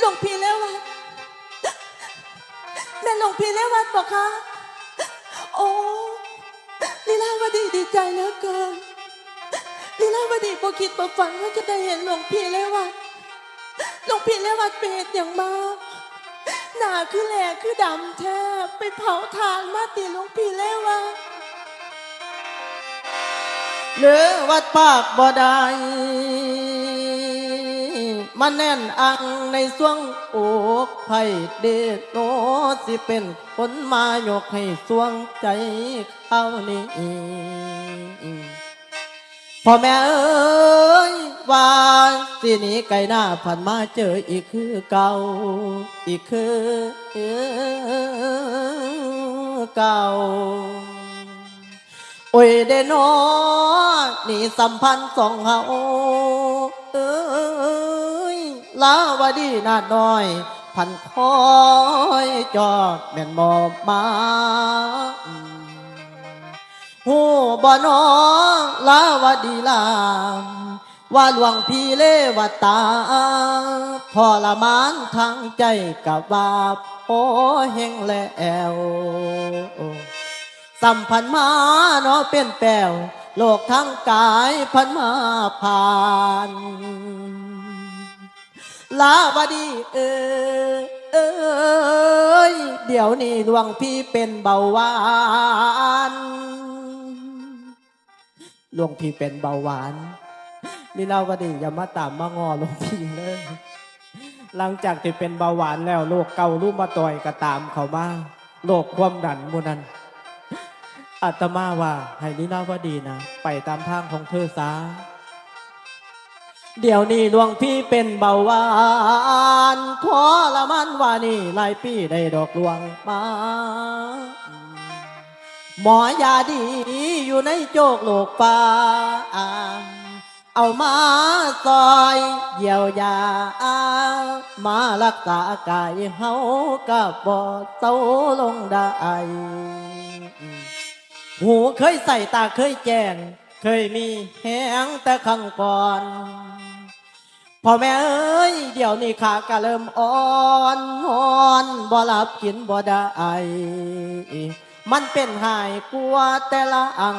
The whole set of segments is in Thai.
หลวงพี่แล้ววัดแม่หลวงพี่แล้ววัดบอกคะโอ้ลีลาวดีดีใจเหลือเกินลีลาวดีบ่คิดบ่ฝันว่าจะได้เห็นหลวงพี่แล้ววัดหลวงพี่แล้ววัดเป็นเหตุอย่างมากหนาคือแหลกคือดำแท้ไปเผาทานมาตีหลวงพี่แล้ววัดหรือวัดปากบ่ได้ มันแน่นอังในสวงอกไผ่เดชโนสิเป็นคนมายกให้สวงใจเขานี่พ่อแม่เอ้ยว่าสิหนี้ไก่หน้าผ่านมาเจออีกคือเก่า อีกคือเก่าโอ้ยเดนนี่สัมพันธ์สองเฮา ลาวดีนาน้อย พันคอยจอดแม่นมอบมาหูบ่น้องลาวดีลามว่าหลวงพี่เลวตาทรมานทางใจกับว่าโอ้เฮงแล้วสัมพันมาเนาะเป็นแปลวโลกทั้งกายพันมาผ่าน ลาวดีเออเอยเดี๋ยวนี้หลวงพี่เป็นเบาหวานหลวงพี่เป็นเบาหวานนี่ลาวดีอย่ามาตามมางอหลวงพี่เลยหลังจากที่เป็นเบาหวานแล้วโรคเกาลูกมาต่อยก็ตามเขามาโรคความดันมูนันอาตมาว่าให้นินาวดีนะ ไปตามทางของเธอซา เดี๋ยวนี้หลวงพี่เป็นเบาหวานขอละมันว่านี่หลายปีได้ดอกหลวงมาหมอยาดีอยู่ในโจกโลกป่าเอามาซอยเยียวยา มารักษากายเฮากับบ่เศร้าลงได้หูเคยใส่ตาเคยแจ้ง เคยมีแหงแต่ครั้งก่อน พ่อแม่เอ้ยเดี๋ยวนี้ขาก็เริ่มอ่อนหอนบ่หลับกินบ่ได้มันเป็นหายกลัวแต่ละอัง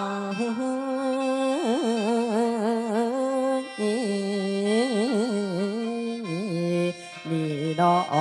นี่นอ